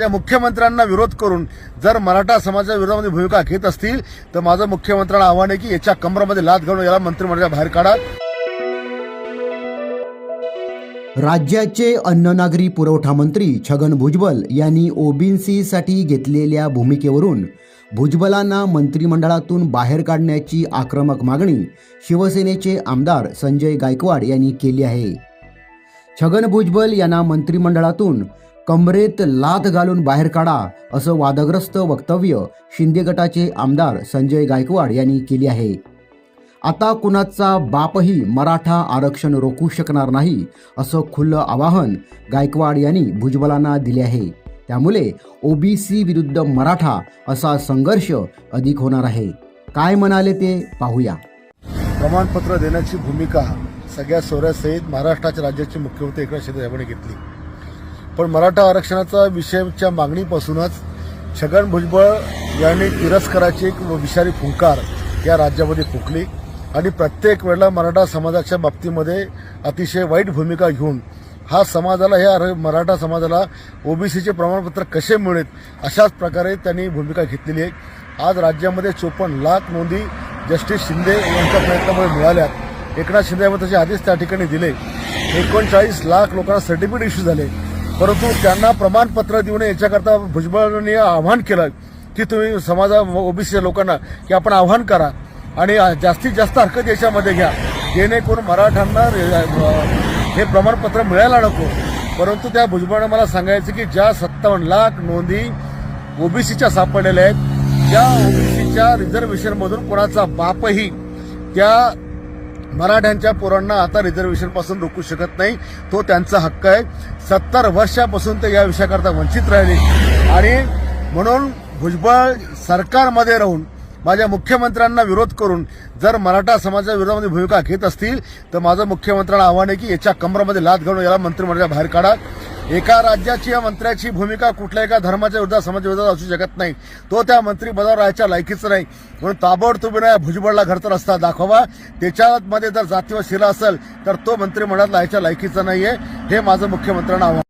माझ्या मुख्यमंत्र्यांना विरोध करून जर मराठा समाजाच्या विरोधामध्ये भूमिका घेत असतील तर माझं मुख्यमंत्र्यांना आव्हान आहे की याच्या कमरामध्ये लाद घालून याला मंत्रिमंडळाच्या बाहेर काढा. राज्याचे अन्न नागरी पुरवठा मंत्री छगन भुजबल यांनी ओबीसीसाठी घेतलेल्या भूमिकेवरून भुजबलांना मंत्रिमंडळातून बाहेर काढण्याची आक्रमक मागणी शिवसेनेचे आमदार संजय गायकवाड यांनी केली आहे. छगन भुजबल यांना मंत्रिमंडळातून कमरेत लात घालून बाहेर काढा असं वादग्रस्त वक्तव्य शिंदे गटाचे आमदार संजय गायकवाड यांनी केले आहे. आता कुणाचा बापही मराठा आरक्षण रोखू शकणार नाही असं खुलं आवाहन गायकवाड यांनी भुजबलांना दिले आहे. त्यामुळे ओबीसी विरुद्ध मराठा असा संघर्ष अधिक होणार आहे. काय म्हणाले ते पाहूया. प्रमाणपत्र देण्याची भूमिका सगळ्या सोऱ्यासहित महाराष्ट्राच्या राज्याचे मुख्यमंत्री एकनाथ शिंदे साहेबांनी घेतली. पण मराठा आरक्षणाचा विषयाच्या मागणीपासूनच छगन भुजबळ यांनी तिरस्काराची एक विषारी फुंकार या राज्यामध्ये फुकली. आणि प्रत्येक वेळेला मराठा समाजाच्या बाबतीमध्ये अतिशय वाईट भूमिका घेऊन हा समाजाला ह्या मराठा समाजाला ओबीसीचे प्रमाणपत्र कसे मिळेल अशाच प्रकारे त्यांनी भूमिका घेतलेली आहे. आज राज्यामध्ये चोपन्न लाख नोंदी जस्टिस शिंदे यांच्या प्रयत्नामुळे मिळाल्यात. एकनाथ शिंदे यांनी त्याचे आदेश त्या ठिकाणी दिले. एकोणचाळीस लाख लोकांना सर्टिफिकेट इश्यू झाले. परंतु त्यांना प्रमाणपत्र देऊन याच्याकरता भुजबळांनी आव्हान केलं की तुम्ही समाजा ओबीसीच्या लोकांना की आपण आव्हान करा आणि जास्तीत जास्त हरकत याच्यामध्ये घ्या. जेणेकरून मराठ्यांना हे प्रमाणपत्र मिळायला नको. परंतु त्या भुजबळानं मला सांगायचं की ज्या सत्तावन्न लाख नोंदी ओबीसीच्या सापडलेल्या आहेत त्या ओबीसीच्या रिझर्वेशनमधून कोणाचा बापही त्या मराठ्यांच्या पोरांना आता रिझर्वेशनपासून रोखू शकत नाही. तो त्यांचा हक्क आहे. सत्तर वर्षापासून ते या विषयाकरता वंचित राहिले. आणि म्हणून भुजबळ सरकारमध्ये राहून माझ्या मुख्यमंत्र्यांना विरोध करून जर मराठा समाजाच्या विरोधामध्ये भूमिका घेत असतील तर माझं मुख्यमंत्र्यांना आव्हान आहे की याच्या कमरामध्ये लाद घालून याला मंत्रिमंडळाच्या बाहेर काढा. एका राज्याची या मंत्र्याची भूमिका कुठल्या एका धर्माच्या विरोधात समाजाच्या असू शकत नाही. तो त्या मंत्रीपदावर राहायच्या लायकीचं नाही. म्हणून ताबडतोबीने या भुजबळला घरचा रस्ता दाखवा. त्याच्यामध्ये जर जातीवर शिरा असेल तर तो मंत्रिमंडळात राहायच्या लायकीचा आहे हे माझं मुख्यमंत्र्यांना आव्हान.